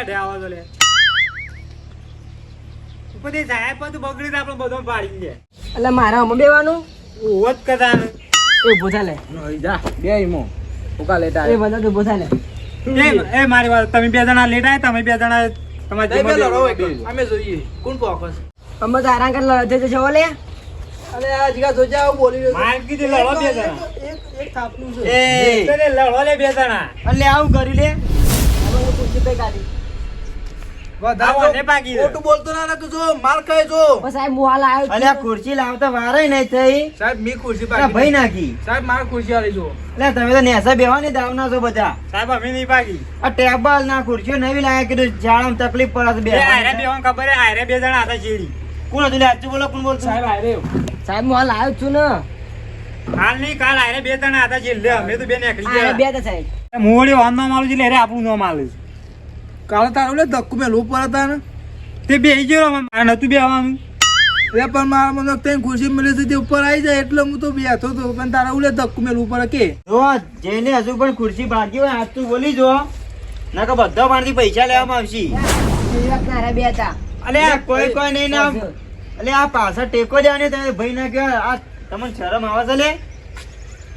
હેઠે આવો તો લે. ઉપરથી સાહેબ બધું બગડી આપણો બધો પાડી દે. એટલે મારા અમે બેવાનું? ઓવત કદા એ બોધા લે. જા. બે ઈમો ઉકા લેતા એ બધા તો બોધા લે. એ એ મારી વાત તમે બે જણા લેટ તમે બે જણા તમારે. અમે જોઈએ. કોણ ફોકસ અમે તો આરામ કરી લડતે તો જવો લે. અરે આ જીગા જોજા બોલી રહ્યો માર કીધું લડો બે જણા. એક એક થાપનું છે. એ તને લડો લે બે જણા. એટલે આવું કરી લે. હવે હું પૂછી પે દે. ખોટું બોલતો ના રાખજો માર ખાય જો. સાહેબ હું આવ્યો અલ્યા ખુરશી લાવતા વારે નહીં થઈ. સાહેબ મી ખુરશી અલા ભાઈ નાખી. સાહેબ માર ખુરશી આલી જો એટલે તમે તો નેસા બેવાની દાવના છો બધા. સાહેબ અમે નહીં પાકી આ ટેબલ ના ખુરશીઓ નવી લાયા કીધું જાળામાં તકલીફ પડે બે બે વાર ખબર હે બે જણા હતા ચીડી કોણ હતું? લે બોલો કોણ બોલતું? સાહેબ આરે સાહેબ હું આવ્યો છું ને. હાલ નહીં કાલ આયરે બે જણા હતા ચીડ લે અમે તો બે નીકળી બે ગયા સાહેબ મોડી વાંધો નો માલું છે અરે આપણું નો માલું છે. કાલે તારા એટલે ધક્કો મેં લો પર હતા ને તે બે ગયો મારે નતું બેવાનું એ પણ મારા મને તઈ ખુરશી મળી હતી તે ઉપર આવી જાય એટલે હું તો બેઠો તો પણ તારા ઉલે ધક્કુ મેં ઉપર કે? જો જેને હજુ પણ ખુરશી ભાગી હોય હાથું બોલી જો. ના કે બધા પાણીથી પૈસા લેવામાં આવશે. હતા અલે આ કોઈ કોઈ નહીં ના અલે આ પાછળ ટેકો દેવાની તમે ભાઈ ના કે આ તમને શરમ આવે છે લે?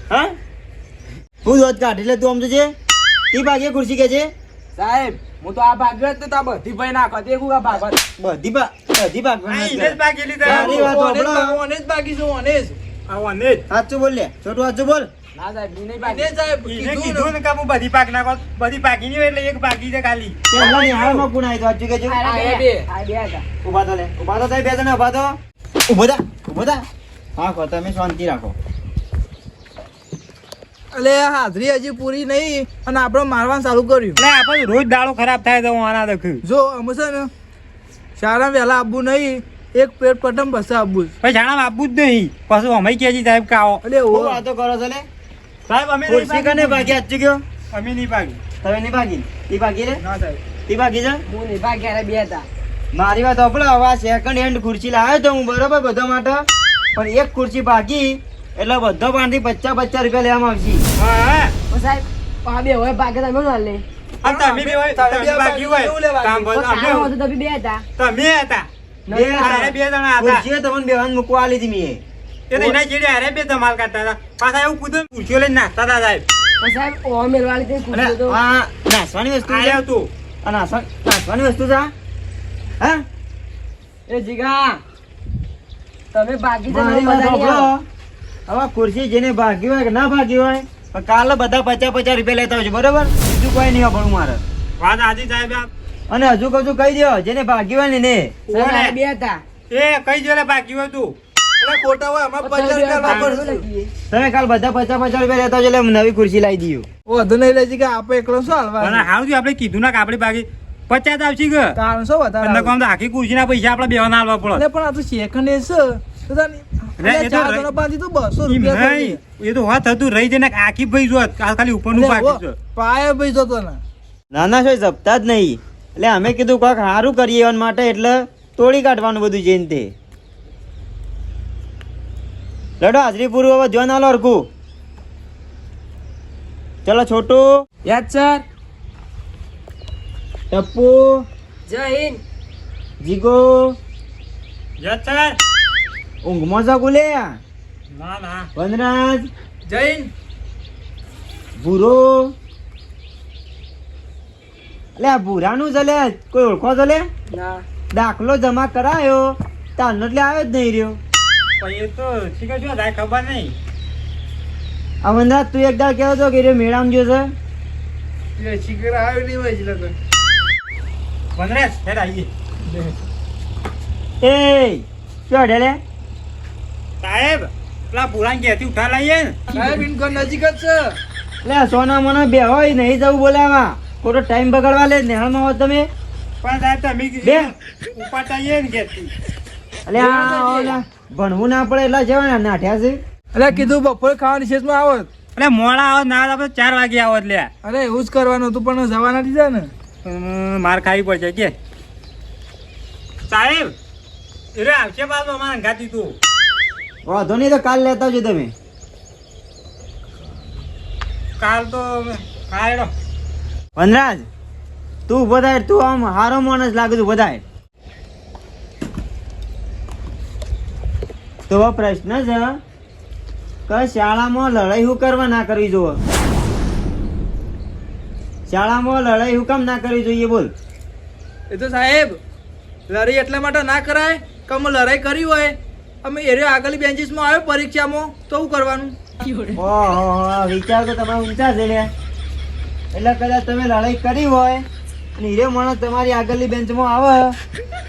હા? હું દોત કાઢી લે તું આમ તો છે તી ભાગીએ ખુરશી કે છે? સાહેબ હું તો આ ભાગ્યો જ તો આ બધી ભાઈ નાખો તે આ ભાગવા બધી બા બધી આ એને જ ભાગી લીધા. સારી વાત હોભળો. ઓને જ ભાગી છું ઓને જ આ ઓને જ. સાચું બોલ લે છોટું સાચું બોલ. ના સાહેબ ઈ નહીં ભાગી એને સાહેબ કીધું કીધું ને. ને કે હું બધી પાક નાખો બધી પાકી નહીં એટલે એક પાકી છે ખાલી. પેલા માં કોણ આવ્યું સાચું કે જો આ બે. આ બે હતા. ઊભા તો લે ઊભા તો થાય બે જણા ઊભા તો ઊભા થા ઊભો થા. હા કો તમે શાંતિ રાખો. એટલે હાજરી હજી પૂરી નહીં અને આપણે મારવાનું ચાલુ કર્યું. એટલે આપણે રોજ દાડો ખરાબ થાય તો હું આના દખું. જો અમે છે ને શાળા વહેલા આવવું નહીં એક પેટ પટમ પછી આવવું પછી શાળા આપવું જ નહીં. પાછું અમે કેજી સાહેબ કાવો એટલે ઓ. વાતો કરો છો લે? સાહેબ અમે નહીં ખુરશી કને ભાગી. આજ કયો અમે નહીં ભાગી. તમે નહીં ભાગી? તી ભાગી રે ના સાહેબ. તી ભાગી છે હું નહીં ભાગ્યા અરે બે હતા. મારી વાત સાંભળો હવે સેકન્ડ હેન્ડ ખુરશી લાવ્યો તો હું બરોબર બધા માટે. પણ એક ખુરશી ભાગી એટલે બધો પાંચથી પચાસ પચાસ રૂપિયા લેવામાં આવશે. હા હા? સાહેબ આ બે હોય ભાગ્યા તમે ના લે આ તમે બી હોય તમે તમે બાકી બાકી હોય. લેવા કામ બસ અમે સાહેબ હતું તમે બે હતા. તમે હતા. બે અરે બે જણા હતા. ખુરશીઓ તમને બેવાન મૂકવા આલી હતી મેં. એ તો એના ચીડે અરે બે ધમાલ કરતા હતા. પાછા એવું કૂદો પૂછ્યો લઈને નાખતા હતા સાહેબ. સાહેબ ઓ મેલવાળી તે અને તો. આ નાસવાની વસ્તુ છે. તું. આ નાસવાની વસ્તુ છે? હા? એ જીગા તમે બાકી બધા હવે ખુરશી જેને ભાગી હોય કે ના ભાગી હોય પણ કાલે બધા પચાસ પચાસ રૂપિયા લેતા હોય છે બરોબર? બીજું કોઈ નહીં વાપરવું મારે. વાત હાજી સાહેબ અને હજુ કજુ કહી દો જેને ભાગી હોય ને ને બે હતા? એ કઈ જોડે ભાગી હોય તું. તમે કાલ બધા પચાસ પચાસ રૂપિયા લેતા હોય એટલે નવી ખુરશી લાવી દઈએ વધુ નહીં લેજી કે આપણે એકલો શું હાલવા? થયું આપણે કીધું ના કે આપણી બાકી પચાસ આવશે કે? કારણ શું વધારે આખી ખુરશીના પૈસા આપણે બેવાના આલવા પડે. પણ આ તો સેકન્ડ એ છે. જઈને નાના છો જપતા જ નહીં. એટલે અમે કીધું કાંક સારું કરીએ માટે એટલે તોડી કાઢવાનું બધું તે. લડો હાજરી પૂરું હવે જોન આલો હરખું. ચલો છોટું. યાદ સર. ટપ્પુ. જય હિન્દ. જીગો. યાદ સર. ઊંઘમાં છો ગુલે ના ના. વનરાજ. જૈન. ભૂરો. લે આ ભૂરાનું લે કોઈ ઓળખો ચલે ના. દાખલો જમા કરાયો. તારનો એટલે આવ્યો જ નહીં રહ્યો. પણ એ તો શીખર શું થાય ખબર નહીં. આ વનરાજ તું એક દાડ કહેતો હતો કે રે મેળામાં ગયો છે? શિખર આવ્યો નહીં હોય એટલે વનરાજ હેડ આવીએ. એ લે? સાહેબ પેલા પુરાણ ઘેરથી ઉઠા લઈએ. સાહેબ ઇનકો નજીક જ છે. લે સોના મને બે હોય નહીં જવું બોલાવા ખોટો ટાઈમ બગાડવા લે નેહાળમાં હો તમે. પણ સાહેબ તમે બે. આવીએ ને ઘેરથી. એટલે આ ભણવું ના પડે એટલે જવાના નાઠ્યા છે. એટલે કીધું બપોર ખાવાની શેષમાં આવો એટલે મોડા આવો ના આપણે ચાર વાગે આવો એટલે. અરે એવું જ કરવાનું હતું પણ જવાના નથી જાય ને માર ખાવી પડશે કે. સાહેબ રે આવશે બાદ અમારે અંગાતી તું. વાંધો નહીં તો કાલ લેતા આવજો તમે. કાલ તો વનરાજ તું ઊભો તું આમ હારો માણસ લાગે તું ઊભો તો પ્રશ્ન છે કે શાળામાં લડાઈ હું કરવા ના કરવી જોવે? શાળામાં લડાઈ હું કામ ના કરવી જોઈએ બોલ. એ તો સાહેબ લડાઈ એટલા માટે ના કરાય કે લડાઈ કરી હોય? અમે એરિયો આગળની બેન્ચીસમાં આવ્યો પરીક્ષામાં. તો શું કરવાનું? ઓહો વિચાર તો તમારા ઊંચા છે ને. એટલે કદાચ તમે લડાઈ કરી હોય અને હીરે માણસ તમારી આગળની બેન્ચમાં આવે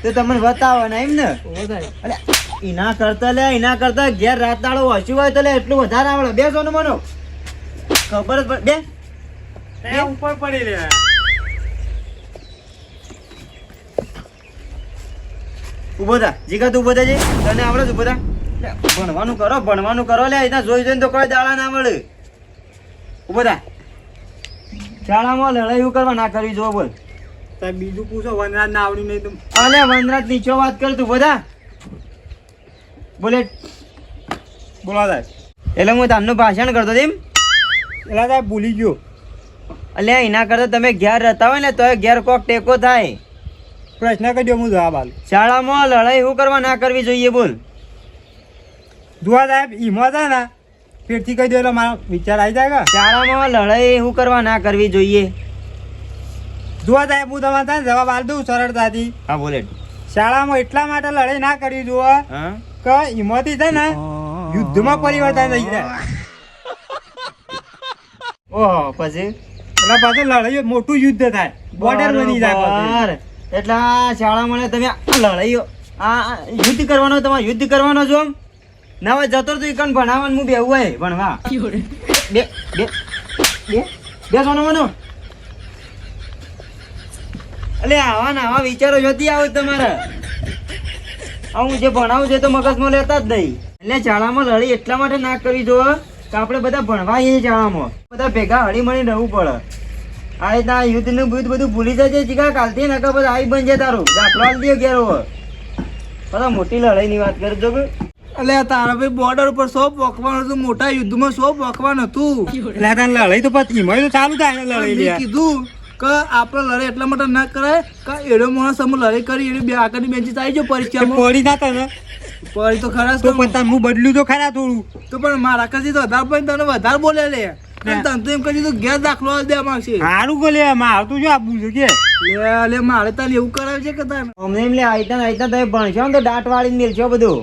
તો તમને બતાવે ને એમ ને? અલે એના કરતા લે એના કરતા ઘેર રાત દાડો વાંચ્યું હોય તો લે એટલું વધારે આવડે. બે ને મનો. ખબર જ પડ- બે? ઉપર પડી લે ઊભો થા. જીગા તું ઊભો થા તને આવડે ઊભો થા. ભણવાનું કરો ભણવાનું કરો. લે અહીંયા જોઈ જોઈને તો કોઈ દાડા ના મળે. ઊભો થા. શાળામાં લડાઈ કરવા ના કરવી જો બોલ. બીજું પૂછો વનરાજ ના આવડ્યું નહીં તો અલે વનરાજ નીચો વાત કર તું બધા બોલે. બોલા સાહેબ એટલે હું તારનું ભાષણ કરતો તેમ એટલે સાહેબ ભૂલી ગયો. એટલે એના કરતા તમે ઘેર રહેતા હોય ને તો ઘેર કોક ટેકો થાય. પ્રશ્ન કરી દો હું જવાબ આલું. શાળામાં લડાઈ શું કરવા ના કરવી જોઈએ બોલ. જોવા સાહેબ ઈમાં છે ને ફેરથી કહી દો એટલે મારો વિચાર આવી જાય કે? શાળામાં લડાઈ શું કરવા ના કરવી જોઈએ. જોવા સાહેબ હું તમારે છે જવાબ આલ દઉં સરળતાથી. હા બોલે. શાળામાં એટલા માટે લડાઈ ના કરવી જોવે કે એમાંથી છે ને યુદ્ધમાં પરિવર્તન થઈ જાય. ઓહો પછી? એટલે પાછું લડાઈ મોટું યુદ્ધ થાય. બોર્ડર બની જાય. એટલે શાળા મને તમે લડાઈઓ, આ યુદ્ધ કરવાનો, તમારે યુદ્ધ કરવાનો છો ના હોય જતો તો એકન ભણાવવાનું, હું બેવું હોય ભણવા. બે બે બે બે સોનો અલે, આવા ને આવા વિચારો જોતી આવું તમારે. હું જે ભણાવું છે તો મગજમાં લેતા જ નહીં. એટલે શાળામાં લડી એટલા માટે ના કરવી જો કે આપણે બધા ભણવા છીએ શાળામાં. બધા ભેગા હળી મળી રહેવું પડે. આ રીતના યુદ્ધનું યુદ્ધ બધું ભૂલી જજે જીગા કાલથી નકર પછી આવી બનજે તારું. દાખલો દે ઘેર બધા મોટી લડાઈની વાત કરજો કે. એટલે તારા ભાઈ બોર્ડર ઉપર સો પોકવાનું હતું મોટા યુદ્ધમાં સો પોકવાનું હતું. એટલે તને લડાઈ તો પછી એમાં તો ચાલુ થાય લડાઈ કીધું કે આપણે લડાઈ એટલા માટે ના કરાય કે એડો માણસ અમે લડાઈ કરી એની બે આગળની બેન્ચીસ આવી જાવ પરીક્ષામાં. પડી ના. તને પડી તો ખરા તો પણ પછી હું બદલ્યું તો ખરા થોડું. તો પણ મારા કરતી તો વધારે પણ તને વધારે બોલે લે. તને તો એમ કહી દીધું ઘેર દાખલો દે માંગશે સારું કે લે મારું તો શું આપવું છે કે. લે લે મારે તારે એવું કરાવે છે કે તારે? અમને એમ લે આઈતા ને તમે ભણશો ને તો દાંત વાળીને મેલશો બધું.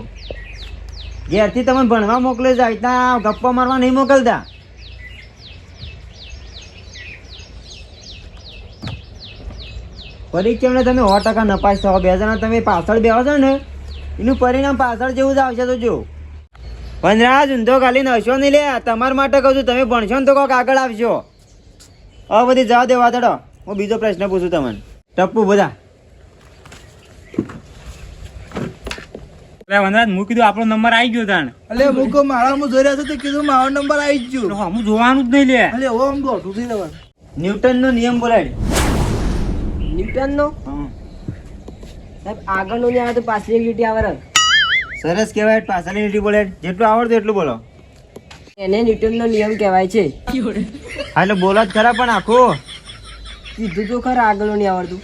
ઘેરથી તમે ભણવા મોકલે છે આઈતા ગપ્પા મારવા નહીં મોકલતા. પરીક્ષામાં તમે સો ટકા નપાસ થવા બે જણા તમે પાછળ બેહો છો ને એનું પરિણામ પાછળ જેવું જ આવશે તો જો. પંદરા ઊંધો ખાલી નશો નહીં લે. તમારા માટે કહું છું તમે ભણશો ને તો કોક આગળ આવશો. હવે બધી જવા દે વાતડો હું બીજો પ્રશ્ન પૂછું તમને. ટપ્પુ બધા. એટલે વનરાજ હું કીધું આપણો નંબર આવી ગયો તાણ. એટલે હું કહું મારા હું જોઈ રહ્યો તો કીધું મારો નંબર આવી જ ગયો. હું જોવાનું જ નહીં લે. એટલે હવે આમ દોઢું થઈ ન્યૂટન ન્યૂટનનો નિયમ બોલાય. ન્યૂટન નો સાહેબ આગળનો ને આવે તો પાછલી એક લીટી આવે. સરસ કહેવાય પાછળની લીટી બોલે જેટલું આવડતું એટલું બોલો. એને ન્યૂટન નો નિયમ કહેવાય છે. હા એટલે બોલો જ ખરા પણ આખું. કીધું તો ખરા આગળ નહીં આવડતું.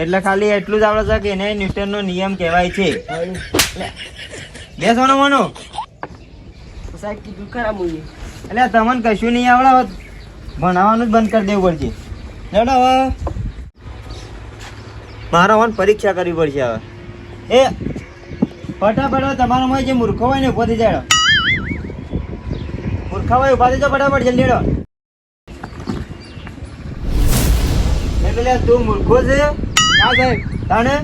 એટલે ખાલી એટલું જ આવડે છે કે એને ન્યૂટનનો નિયમ કહેવાય છે. બે સોનો મનો. સાહેબ કીધું ખરા મુએ એટલે તમને કશું નહીં આવડે હવે ભણાવવાનું જ બંધ કરી દેવું પડશે. જડો હવે. મારે હવે પરીક્ષા કરવી પડશે હવે. એ ફટાફટ તમારો માં જે મૂર્ખો હોય ને ઊભો થઈ જાય મૂર્ખા હોય ઊભા થઈ જાઓ, ફટાફટ જલ્દી હેડો. તું મૂર્ખો છે. ના, સાહેબ. તાણે?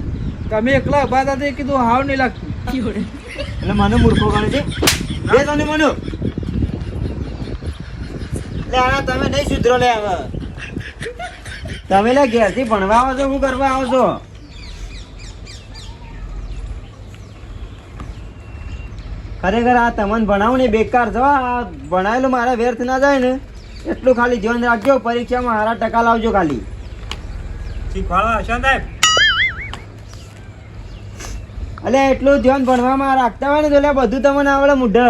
તમે એકલા ઊભા હતા કીધું, હાવ નહીં લાગતું. એટલે મને મૂર્ખો ગણે છે? બે તને મને. લે, આના તમે નહીં સુધરો, લે, હવે. તમે લે, ઘેરથી ભણવા આવો છો શું કરવા આવો છો ખરેખર આ તમને ભણાવું ને બેકાર છો. આ ભણાયેલું મારા વ્યર્થ ના જાય ને એટલું ખાલી ધ્યાન રાખજો પરીક્ષામાં સારા ટકા લાવજો ખાલી. એટલે એટલું ધ્યાન ભણવામાં રાખતા હોય ને તો એટલે બધું તમને આવડે મૂઢ.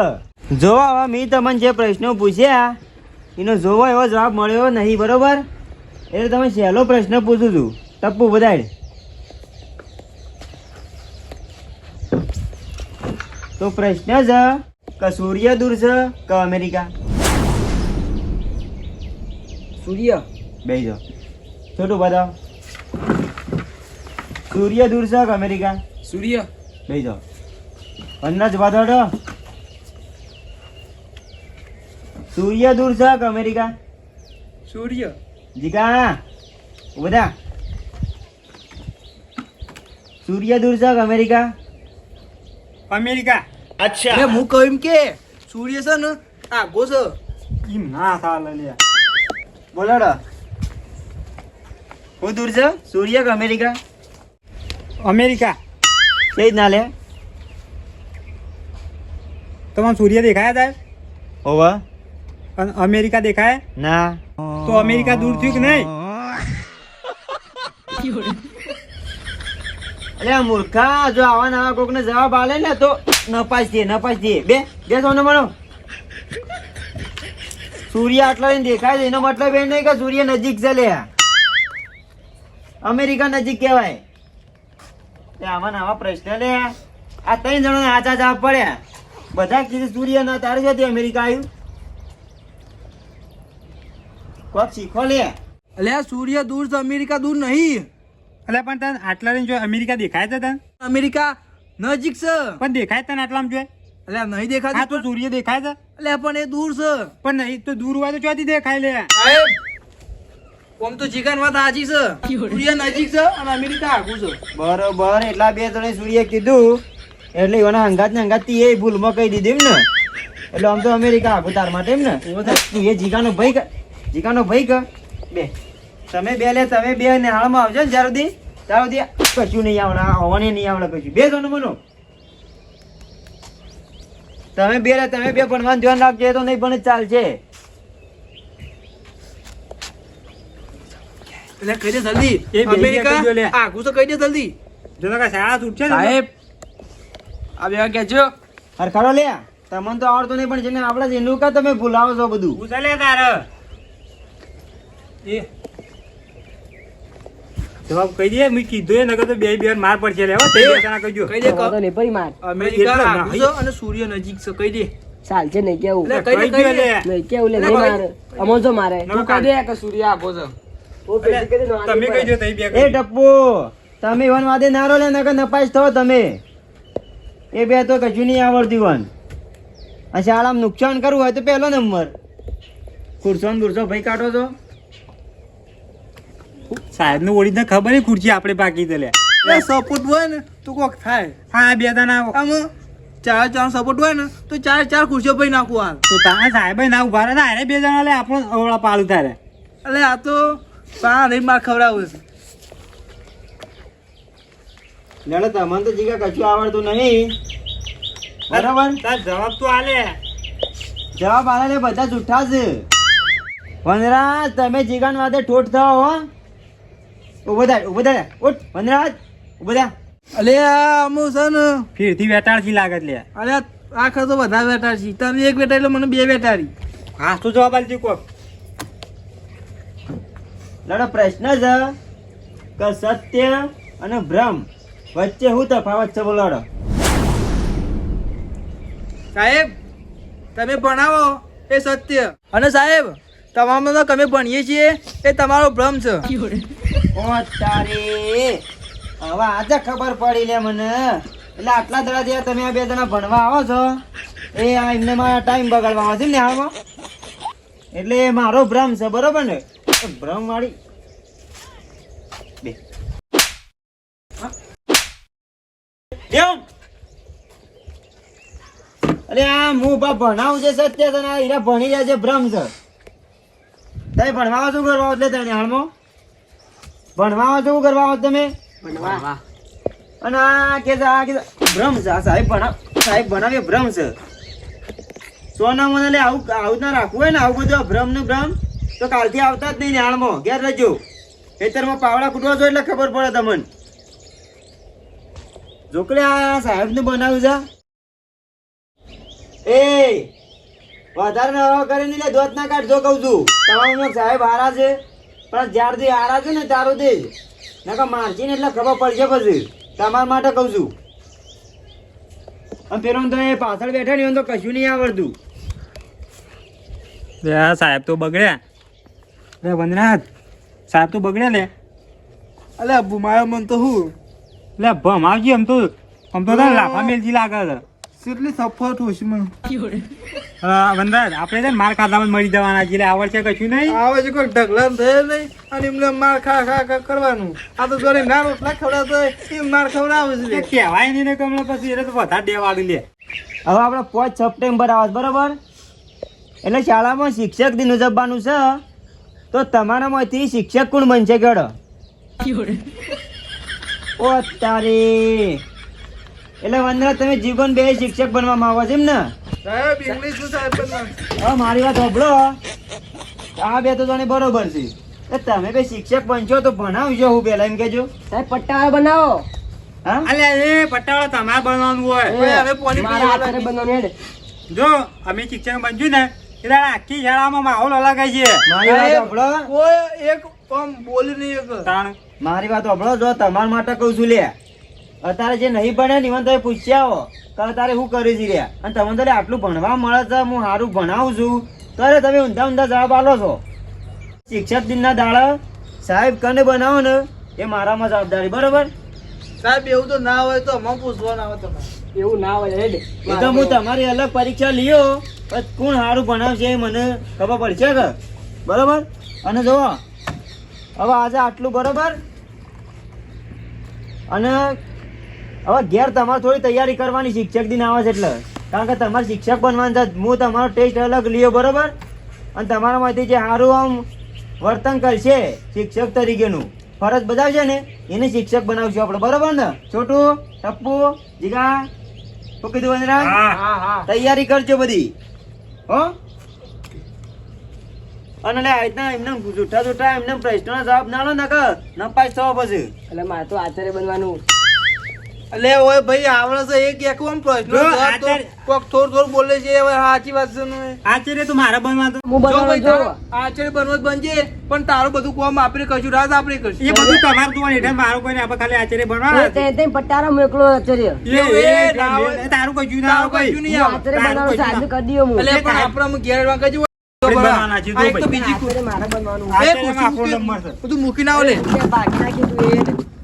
જો હવે મેં તમને જે પ્રશ્નો પૂછ્યા એનો જોવો એવો જવાબ મળ્યો નહીં બરોબર? એટલે તમે સહેલો પ્રશ્ન પૂછું છું. ટપ્પુ બધાય. તો પ્રશ્ન છે કે સૂર્ય દૂર છે કે અમેરિકા? સૂર્ય. બે જો છોટું બતાવો. સૂર્ય દૂર છે કે અમેરિકા? સૂર્ય. બે જો અન્ના જ બતાડો સૂર્ય દૂર છે કે અમેરિકા? સૂર્ય. જીગા બધા સૂર્ય દૂર છે કે અમેરિકા? અમેરિકા. એટલે હું કહ્યું એમ કે સૂર્ય છે ને આગો છે. એમ ના ચાલે લે બોલાડા હું દૂર છે? સૂર્ય કે અમેરિકા? અમેરિકા. એ જ ના લે. તમારે સૂર્ય દેખાયા તા હોવા. અને અમેરિકા દેખાય? ના. તો અમેરિકા દૂર થયું કે નહીં? અરે આ મૂર્ખા જો આવા નવા કોકને જવાબ આલે ને તો નપાસ દે નપાસ દે બે બે સોનો મનો સૂર્ય આટલા લઈને દેખાય છે એનો મતલબ એ નહીં કે સૂર્ય નજીક છે લે. અમેરિકા નજીક કહેવાય. આવા નવા પ્રશ્ન લે. આ ત્રણ જણો આચા જવાબ પડ્યા. બધા કીધું સૂર્ય ના તારે છે અમેરિકા આવ્યું? કોક શીખો લે. એટલે આ સૂર્ય દૂર છે અમેરિકા દૂર નહીં. એટલે પણ તને આટલા લઈને જો અમેરિકા દેખાય છે તને? અમેરિકા નજીક છે. પણ દેખાય તને આટલામાં જોઈએ એટલે નહીં હા દેખાતું તો સૂર્ય દેખાય છે. એટલે પણ એ દૂર છે. પણ નહીં તો દૂર હોય તો ચોથી દેખાય લે? ઓમ તો જીગાન વાત છે. સૂર્ય નજીક છે અને અમેરિકા આગું છે. બરોબર એટલા બે જણે સૂર્ય કીધું. એટલે એના હંગાત ને હંગાત એ ભૂલમાં કહી દીધી એમ ને એટલે આમ તો અમેરિકા આગુ તાર માટે એમ ને તું એ જીગાનો ભાઈ જીગાનો ભાઈ કર બે. તમે બે લે તમે બે નિહાળમાં આવજો ને જ્યાર સુધી. ત્યાર દે કશું નહીં આવડે આવવાની નહીં આવડે કશું. બે જણો મનો તમે બે તમે બે ભણવાનું ધ્યાન રાખજો તો નહીં પણ ચાલશે. એટલે કહી દે જલ્દી. એ બે અમેરિકા કહી દો લે. આગું છે કહી દે જલ્દી. જો તો શાળા છૂટશે ને સાહેબ. આ બે કહેજો હરખાડો લે. તમને તો આવડતો નહીં પણ જેને આવડે છે એનું કા તમે ભૂલાવો છો બધું? પૂછે લે તારે. એ. જવાબ કહી દે મેં કીધું એ નકર તો બે બે માર પડશે. લે તે જણા કહીજો કહી દે. વાંધો ને પરી માર. અમેરિકા એટલે આગું નહીં. છે અને સૂર્ય નજીક છે કહી દે. ચાલશે નહીં કેવું. લે કહી દે. નહીં કેવું લે નહીં મારે. અમો જો મારે. તું કહી. દે કે સૂર્ય આગો છે. તમે કહી દો તઈ બે એ. ટપ્પુ તમે વન વાદે નારો લે નકર નપાસ થો તમે. એ બે તો કશું નહીં આવડતી વન. આ શાળામાં નુકસાન કરવું હોય તો પહેલો નંબર. ખુરશો ને બુરશો ભાઈ કાઢો છો? સાહેબનું ઓળી ખબર નહીં ખુરશી આપણે બાકી તો લે. સપોર્ટ હોય ને તો કોક થાય. હા બે દાના આમ ચાર ચાર સપોર્ટ હોય ને તો ચાર ચાર ખુરશીઓ ભાઈ નાખું હાલ. તો તારા સાહેબ ના ઊભા રહે અરે બે જણા લે આપણો ઓળા પાલું તારે. એટલે આ તો પા નહીં માર ખવડાવું છે. જાણે તમને તો જીગા કશું આવડતું નહીં. બરાબર? તાર જવાબ તો આલે. જવાબ આલે લે બધા જૂઠા છે. વનરાજ તમે જીગાન વાતે ઠોઠ થવા હો. ઊભો થાય ઊભો થાય ઉઠ વનરાજ ઊભો થા. અલે આ છે ને. ફીરથી વેટાળથી લાગત લે. અરે આ તો બધા બેઠા તમે એક બેઠા મને બે બેઠાડી હા તો જવાબ આલજી કોક. લડો પ્રશ્ન છે કે સત્ય અને ભ્રમ વચ્ચે શું તફાવત છે બોલાડો સાહેબ તમે ભણાવો એ સત્ય. અને સાહેબ તમામ તો તમે ભણીએ છીએ એ તમારો ભ્રમ છે. તારે હવે આજે ખબર પડી લે મને. એટલે આટલા દડા થયા તમે આ બે જણા ભણવા આવો છો? એ આ એમને મારા ટાઈમ બગાડવા આવે છે ને હાલમાં એટલે મારો ભ્રમ છે, બરોબર ને? ભ્રમ વાળી અરે આ હું બા ભણાવું છે સત્ય તને હીરા ભણી જાય છે ભ્રમ છે. તમે ભણવા આવો શું કરવા આવો એટલે તને હાલમાં? ભણવા શું કરવા આવો તમે? ભણવા. અને આ કે ભ્રમ છે. આ સાહેબ ભણાવ સાહેબ ભણાવે ભ્રમ છે. સોના મને લે આવું આવું ના રાખવું હોય ને આવું બધું ભ્રમ ને ભ્રમ તો કાલથી આવતા જ નહીં નિહાળમાં ઘેર રહેજો. ખેતરમાં પાવડા કૂટવા છો એટલે ખબર પડે તમને. જોકલે આ સાહેબનું બનાવ્યું છે. એ વધારે નવા કરીને લે દોત ના કાઢજો કહું છું. તમારું સાહેબ હારા છે. પણ જ્યારથી આરા છે ને તારું દે નકર મારજી ને એટલે ખબર પડશે પછી. તમારા માટે કહું છું. અને પેલો તો એ પાછળ બેઠા ને તો કશું નહીં આવડતું. લે સાહેબ તો બગડ્યા. રે વંદનાથ સાહેબ તો બગડ્યા લે. અલે ભૂમાયો મન તો હું. લે ભમાવજી આમ તો. આમ તો લાફા મેલજી લાગે છે. કેટલી સફળ છું મને. હા, વનરાજ આપણે છે માર ખાતામાં જ મરી જવાના છે એટલે આવડશે કશું નહીં? આવે છે કોઈ ઢગલા થયે નહીં અને એમને માર ખા ખા ખા કરવાનું. આ તો જોડે ના રોટલા ખવડાવતો હોય એ માર ખવડાવે છે. કહેવાય નહીં ને કમળો પછી એટલે તો વધારે દેવાડી લે. હવે આપણે પાંચ સપ્ટેમ્બર આવે બરાબર? એટલે શાળામાં શિક્ષક દિન ઉજવવાનું છે તો તમારામાંથી શિક્ષક કોણ બનશે કેડો? ઓ તારે! એટલે વંદના તમે જીવન બે શિક્ષક બનવા માંગો છો એમ ને? સાહેબ ઇંગ્લિશનું સાહેબ બનવા મારી વાત સાંભળો. આ બે તો જાણે બરોબર છે. એ તમે બે શિક્ષક બનશો તો ભણાવજો હું પેલા એમ કેજો સાહેબ પટ્ટા બનાવો. હા? અલ્યા એ પટ્ટાવાળા તમારે બનવાનું હોય. હવે. જો અમે શિક્ષક બનશું ને એટલે આખી શાળામાં માહોલ અલગ છે મારી વાત સાંભળો. એક બોલી નહીં મારી વાત સાંભળો જો તમારા માટે કહું છું લે. અત્યારે જે નહીં ભણે ને તમે પૂછ્યા હો તો અત્યારે હું કરી છે રહ્યા? અને તમને તારે આટલું ભણવા મળે છે હું સારું ભણાવું છું. ત્યારે તમે ઊંધા ઊંધા જવાબ આલો છો. શિક્ષક દિનના દાડા સાહેબ કને બનાવો ને એ મારામાં જવાબદારી બરોબર? સાહેબ એવું તો ના હોય તો અમે પૂછવાનું હોય તમારે. એવું ના હોય એ તો હું તમારી અલગ પરીક્ષા લ્યો કોણ સારું ભણાવશે એ મને ખબર પડશે કે? બરોબર? અને જુઓ હવે આજે આટલું બરોબર? અને હવે ઘેર તમારે થોડી તૈયારી કરવાની શિક્ષક દિન આવે છે એટલે. કારણ કે તમારે શિક્ષક બનવાનું છે હું તમારો ટેસ્ટ અલગ લ્યો બરોબર? અને તમારામાંથી જે સારું આમ વર્તન કરશે શિક્ષક તરીકેનું ફરજ બજાવશે ને એને શિક્ષક બનાવશું આપણે બરોબર ને? છોટું ટપ્પુ જીગા શું કીધું વંદના હા. હા હા. તૈયારી કરજો બધી. હો? અને લે આ રીતના એમને જૂઠા જૂઠા એમને પ્રશ્નો જવાબ ના લો ને કે નપાસ થવા પછી. એટલે મારે તો આચાર્ય બનવાનું. એટલે ઓય ભાઈ આવડે છે એક એક આમ પ્રશ્ન તો કોક થોર થોર બોલે છે હવે સાચી વાત છે ને? આચાર્ય તો મારા બનવા તો હું બનવા જો આચાર્ય બનવો બનજે પણ તારું બધું કોમ આપણે કશું રાત આપણે એ બધું તમારું તો એટલે મારું કોઈ આપણે ખાલી આચાર્ય બનવા તે- તે પટારા મોકલો આચાર્ય. એ તારું કશું ના તારું કશું. નહીં હું આવે. આચાર્ય કોઈ આજે કરી દઈએ હું અલે પણ. આપણે ઘેર કહેજો બનવાના છે, જો તો બીજી આચાર્ય મારે. બનવાનું એ આચાર્યમાં આપણો નંબર છે. મૂકી- બધું મૂકી ના લે બાકી નાખી તું એ.